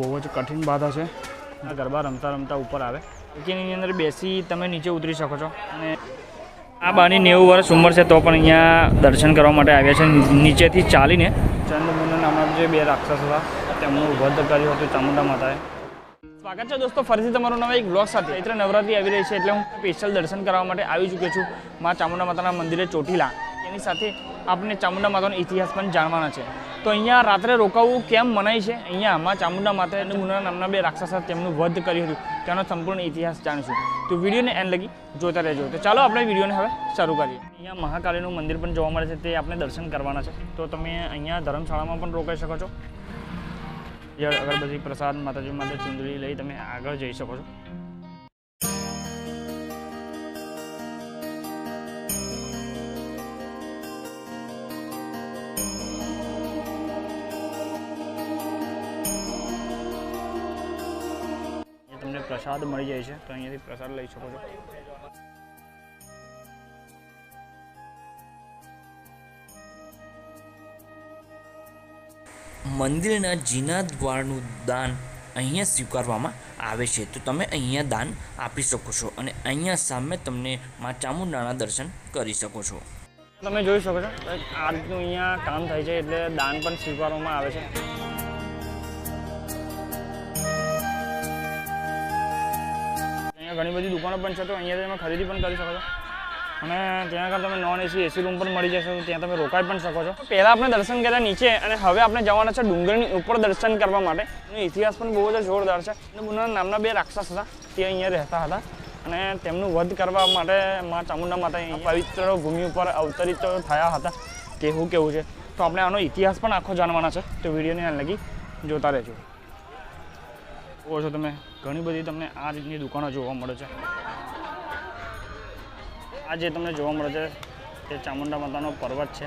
બહુ જ કઠિન બાધા છે. આ ગરબા રમતા રમતા ઉપર આવે. એની અંદર બેસી તમે નીચે ઉતરી શકો છો. અને આ બાની નેવું વર્ષ ઉંમર છે તો પણ અહીંયા દર્શન કરવા માટે આવ્યા છે. નીચેથી ચાલીને ચંદ્રમુંડ નામના જે બે રાક્ષસ હતા, તેમનું વધ કર્યું હતું ચામુંડા માતાએ. સ્વાગત છે દોસ્તો, ફરીથી તમારું નવા એક બ્લોગ સાથે. ચૈત્ર નવરાત્રી આવી રહી છે એટલે હું સ્પેશિયલ દર્શન કરવા માટે આવી ચૂક્યો છું મા ચામુંડા માતાના મંદિરે ચોટીલા. એની સાથે આપણે ચામુંડા માતાનો ઇતિહાસ પણ જાણવાના છે. તો અહીંયા રાત્રે રોકાવું કેમ મનાય છે? અહીંયા આમાં ચામુંડા માતા અને મુના નામના બે રાક્ષસ તેમનું વધ કર્યું હતું. તેનો સંપૂર્ણ ઇતિહાસ જાણીશું. તો વિડીયોને એન્ડ લગી જોતા રહેજો. તો ચાલો આપણે વિડીયોને હવે શરૂ કરીએ. અહીંયા મહાકાલીનું મંદિર પણ જોવા મળે છે, તે આપણે દર્શન કરવાના છે. તો તમે અહીંયા ધર્મશાળામાં પણ રોકાઈ શકો છો. જે અગરબત્તી પ્રસાદ માતાજી માટે ચુંદડી લઈ તમે આગળ જઈ શકો છો. પ્રસાદ મળી જાય છે તો અહીંયાથી પ્રસાદ લઈ શકો છો. મંદિરના જીના દ્વારનું દાન અહીંયા સ્વીકારવામાં આવે છે તો તમે અહીંયા દાન આપી શકો છો અને અહીંયા સામે તમને મા ચામુંડાના દર્શન કરી શકો છો. તમે જોઈ શકો છો તો આ રીતનું અહીંયા કામ થાય છે એટલે દાન પણ સ્વીકારવામાં આવે છે. ઘણી બધી દુકાનો પણ છે, તો અહીંયા તમે ખરીદી પણ કરી શકો છો. અને ત્યાં આગળ તમે નોન એસી એસી રૂમ પણ મળી જશે ત્યાં તમે રોકાઈ પણ શકો છો. પહેલાં આપણે દર્શન કર્યા નીચે, અને હવે આપણે જવાના છે ડુંગરની ઉપર દર્શન કરવા માટે. એનો ઇતિહાસ પણ બહુ જ જોરદાર છે. અને મુના નામના બે રાક્ષસ હતા, તે અહીંયા રહેતા હતા. અને તેમનું વધ કરવા માટે મા ચામુંડા માતા પવિત્ર ભૂમિ ઉપર અવતરિત થયા હતા. તેવું કેવું છે? તો આપણે આનો ઇતિહાસ પણ આખો જાણવાના છે. તો વિડીયોને આ લગી જોતા રહેજો. જુઓ છો તમે. ઘણી બધી તમને આ રીતની દુકાનો જોવા મળે છે. આ જે તમને જોવા મળે છે, તે ચામુંડા માતાનો પર્વત છે.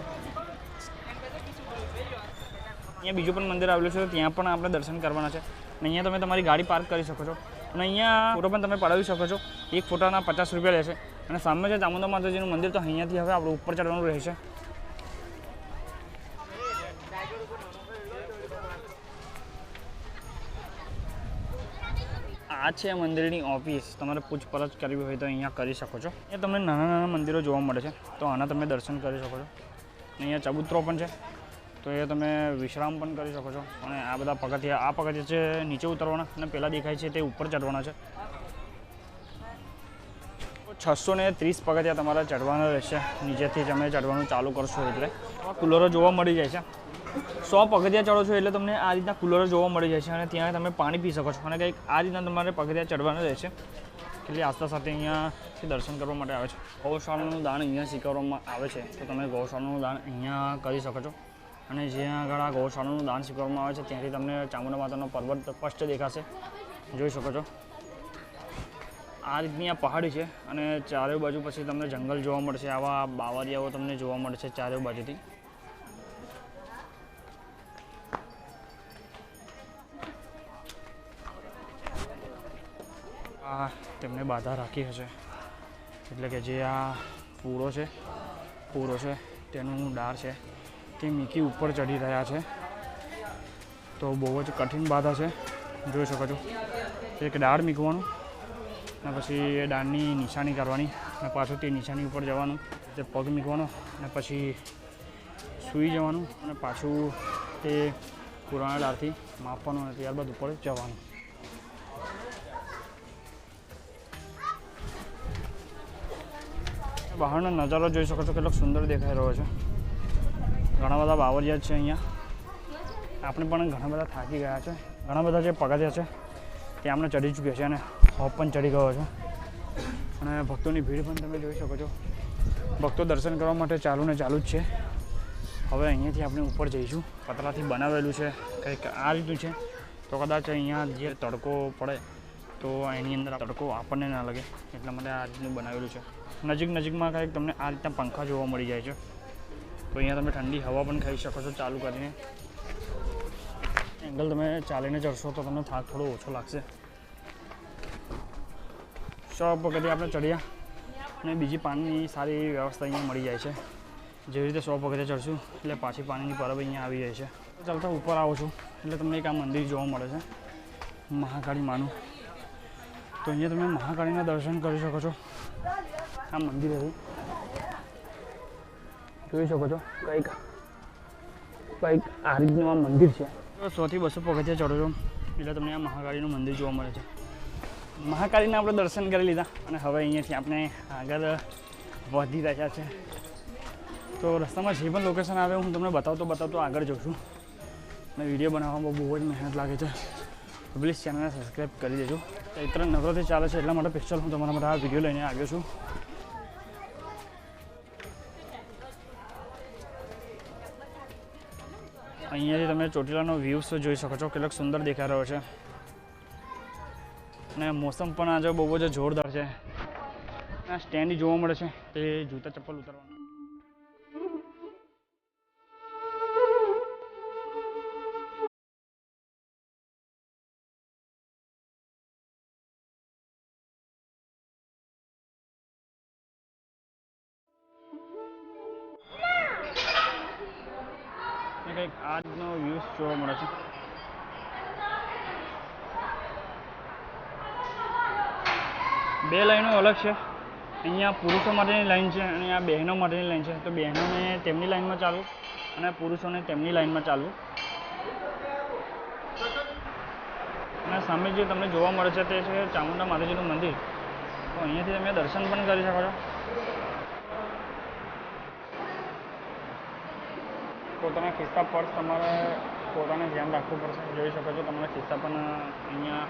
અહીંયા બીજું પણ મંદિર આવેલું છે ત્યાં પણ આપણે દર્શન કરવાના છે. અને અહીંયા તમે તમારી ગાડી પાર્ક કરી શકો છો. અને અહીંયા ફોટો પણ તમે પડાવી શકો છો. એક ફોટાના પચાસ રૂપિયા રહેશે અને સામે છે ચામુંડા માતાજીનું મંદિર, તો અહીંયાથી હવે આપણે ઉપર ચડવાનું રહેશે. આ છે મંદિરની ઓફિસ. તમારે પૂછપરછ કરવી હોય તો અહીંયા કરી શકો છો. એ તમને નાના નાના મંદિરો જોવા મળે છે. તો આના તમે દર્શન કરી શકો છો. અહીંયા ચબૂતરો પણ છે. તો એ તમે વિશ્રામ પણ કરી શકો છો. અને આ બધા પગથિયા, આ પગથિયા છે નીચે ઉતરવાના અને પહેલાં દેખાય છે તે ઉપર ચડવાના છે. છસો ને ત્રીસ પગથિયા તમારે ચડવાના રહેશે. નીચેથી તમે ચડવાનું ચાલુ કરશો એટલે. કુલરો જોવા મળી જાય છે. સો પગથિયા ચડો છો એટલે તમને આ રીતના કુલરો જોવા મળી જાય છે અને ત્યાં તમે પાણી પી શકો છો. અને કંઈક આ રીતના તમારે પગથિયા ચડવાનું રહેશે. એટલે આસ્થા સાથે અહીંયાથી દર્શન કરવા માટે આવે છે. ગૌશાળાનું દાન અહીંયા સ્વીકારવામાં આવે છે. તો તમે ગૌશાળાનું દાન અહીંયા કરી શકો છો. અને જ્યાં આગળ આ ગૌશાળાનું દાન સ્વીકારવામાં આવે છે, ત્યાંથી તમને ચામુંડા માતાનો પર્વત સ્પષ્ટ દેખાશે. જોઈ શકો છો. આ રીતની આ પહાડી છે અને ચારે બાજુ પછી તમને જંગલ જોવા મળશે. આવા બાવરિયાઓ તમને જોવા મળશે ચારે બાજુથી. આ તેમને બાધા રાખી હશે. એટલે કે જે આ પૂરો છે પૂરો છે, તેનું ડાળ છે તે મીકી ઉપર ચડી રહ્યા છે. તો બહુ જ કઠિન બાધા છે. જોઈ શકો છો. એક ડાળ મીકવાનું અને પછી એ ડાળની નિશાની કરવાની અને પાછું તે નિશાની ઉપર જવાનું. તે પગ મીકવાનો અને પછી સૂઈ જવાનું અને પાછું તે પુરાણા ડાળથી માપવાનું અને ત્યારબાદ ઉપર જવાનું. બહારનો નજારો જોઈ શકો છો, કેટલો સુંદર દેખાઈ રહ્યો છે. ઘણા બધા બાવરિયા છે અહીંયા. આપણે પણ ઘણા બધા થાકી ગયા છે. ઘણા બધા જે પગથિયા છે, તે આપણે ચડી ચૂક્યા છે અને હોપ પણ ચડી ગયો છે. અને ભક્તોની ભીડ પણ તમે જોઈ શકો છો. ભક્તો દર્શન કરવા માટે ચાલુ ને ચાલુ જ છે. હવે અહીંયાથી આપણે ઉપર જઈશું. પતરાથી બનાવેલું છે. કંઈક આ રીતનું છે. તો કદાચ અહીંયા જે તડકો પડે તો એની અંદર તડકો આપણને ના લાગે એટલા માટે આ રીતનું બનાવેલું છે. નજીક નજીકમાં કંઈક તમને આ રીતના પંખા જોવા મળી જાય છે. તો અહીંયા તમે ઠંડી હવા પણ ખાઈ શકો છો ચાલુ કરીને. એંગલ તમે ચાલીને ચડશો તો તમને થાક થોડો ઓછો લાગશે. શોપ પગથિયા આપણે ચડ્યા? અને બીજી પાણીની સારી વ્યવસ્થા અહીંયા મળી જાય છે. જેવી રીતે સો પગથિયા ચડશું, એટલે પાછી પાણીની પરબ અહીંયા આવી જાય છે. ચાલતા ઉપર આવો છું, એટલે તમને એક આ મંદિર જોવા મળે છે. મહાકાળી માનું. તો અહીંયા તમે મહાકાળીના દર્શન કરી શકો છો. આ મંદિર હતું. જોઈ શકો છો કંઈક કંઈક આ રીતનું આ મંદિર છે. સોથી બસો પગથિયા ચડો છો. એટલે તમને આ મહાકાળીનું મંદિર જોવા મળે છે. મહાકાળીના આપણે દર્શન કરી લીધા અને હવે અહીંયાથી આપણે આગળ વધી રહ્યા છે. તો રસ્તામાં જે પણ લોકેશન આવે, હું તમને બતાવતો બતાવતો આગળ જઉં છું. અને વીડિયો બનાવવામાં બહુ જ મહેનત લાગે છે. પ્લીઝ ચેનલને સબસ્ક્રાઈબ કરી દેજો. ચૈત્ર નવરાત્રી ચાલે છે એટલા માટે પિક્ચર હું તમારા માટે આ વીડિયો લઈને આવ્યો છું. અહીંયાથી તમે ચોટીલાનો વ્યૂઝ જોઈ શકો છો, કેટલોક સુંદર દેખાઈ રહ્યો છે. અને મોસમ પણ આજે બહુ જ જોરદાર છે. આ સ્ટેન્ડ જોવા મળે છે, તે જૂતા ચપ્પલ ઉતારવાનું. કંઈક આજનો વ્યૂઝ જોવા મળે છે. બે લાઈનો અલગ છે. અહીંયા પુરુષો માટેની લાઈન છે અને આ બહેનો માટેની લાઈન છે. તો બહેનોને તેમની લાઈનમાં ચાલવું અને પુરુષોને તેમની લાઈનમાં ચાલવું. અને સામે જે તમને જોવા મળે છે તે છે ચામુંડા માતાજીનું મંદિર. તો અહીંયાથી તમે દર્શન પણ કરી શકો છો. પોતાના ખિસ્સા પર્સ તમારે પોતાને ધ્યાન રાખવું પડશે. જોઈ શકો છો, તમારા ખિસ્સા પણ અહીંયા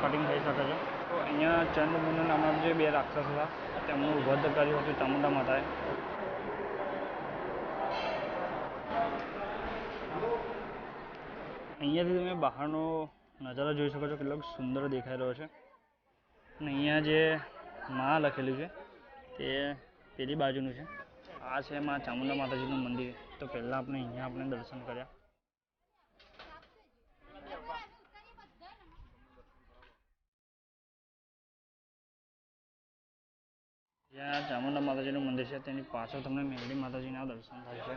કટિંગ થઈ શકે છે. તો અહીંયા ચંદ્રમુંડ નામના જે બે રાક્ષસ હતા, તેમનું વધ કર્યું હતું ચામુંડા માતાએ. અહીંયાથી તમે બહારનો નજારો જોઈ શકો છો કેટલો સુંદર દેખાઈ રહ્યો છે. અને અહીંયા જે માં લખેલું છે, તે પેલી બાજુનું છે. આ છે માં ચામુંડા માતાજીનું મંદિર. તો પહેલાં આપણે અહીંયા આપણે દર્શન કર્યા. જ્યાં ચામુંડા માતાજીનું મંદિર છે, તેની પાછળ તમને મેઘડી માતાજીના દર્શન થાય છે.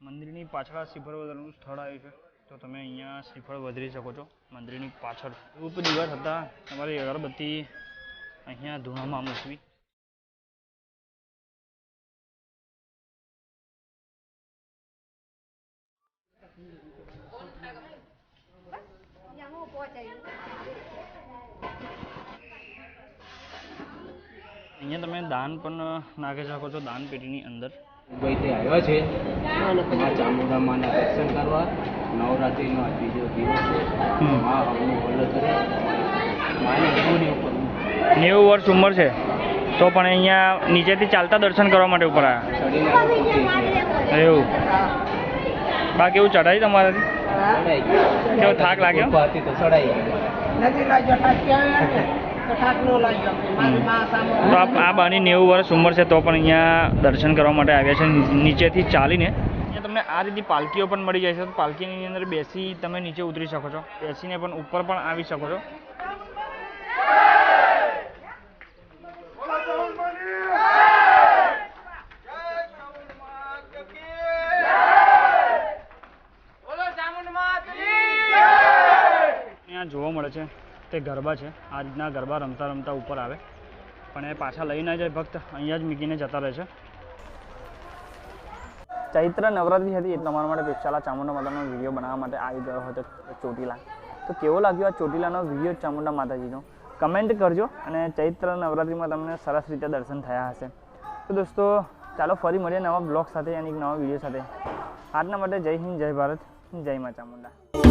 મંદિરની પાછળ શ્રીફળ વધારવાનું સ્થળ આવ્યું છે. તો તમે અહીંયા શ્રીફળ વધારી શકો છો મંદિરની પાછળ. રૂપ દિવસ હતા. તમારી અગરબત્તી અહીંયા ધૂણામાં મૂકવી અહીંયા તમે દાન પણ નાખી શકો છો દાન પેટીની અંદર. મુંબઈથી આવ્યા છે. મા ચામુંડા માના દર્શન કરવા નવરાત્રિનો આ બીજો દિવસ છે. મા હવનું ભલો કરે. માને એવું ને એવું નેવું વર્ષ ઉંમર છે. તો પણ અહીંયા નીચેથી ચાલતા દર્શન કરવા માટે ઉપર આવ્યા. એવું. બાકી એવું ચઢાઈ તમારાથી? કેવો થાક લાગ્યો? નથી લાગ્યો તો આ બાની નેવું વર્ષ ઉંમર છે તો પણ અહીંયા દર્શન કરવા માટે આવ્યા છે નીચેથી ચાલીને. અહીંયા તમને આ રીતે પાલકીઓ પણ મળી જાય છે. તો પાલકીની અંદર બેસી તમે નીચે ઉતરી શકો છો. બેસીને પણ ઉપર પણ આવી શકો છો. જોવા મળે છે. તે ગરબા છે. આ રીતના ગરબા રમતા રમતા ઉપર આવે. પણ એ પાછા લઈ ના જાય ભક્ત. અહીંયા જ મૂકીને જતા રહે છે. ચૈત્ર નવરાત્રી હતી એટલે તમારા માટે પેશાલા ચામુંડા માતાનો વીડિયો બનાવવા માટે આવી ગયો હતો ચોટીલા. તો કેવો લાગ્યો આ ચોટીલાનો વીડિયો ચામુંડા માતાજીનો? કમેન્ટ કરજો અને ચૈત્ર નવરાત્રિમાં તમને સરસ રીતે દર્શન થયા હશે. તો દોસ્તો, ચાલો ફરી મળીએ નવા બ્લોગ સાથે અને એક નવા વીડિયો સાથે. આજના માટે જય હિન્દ, જય ભારત, જય મા ચામુંડા.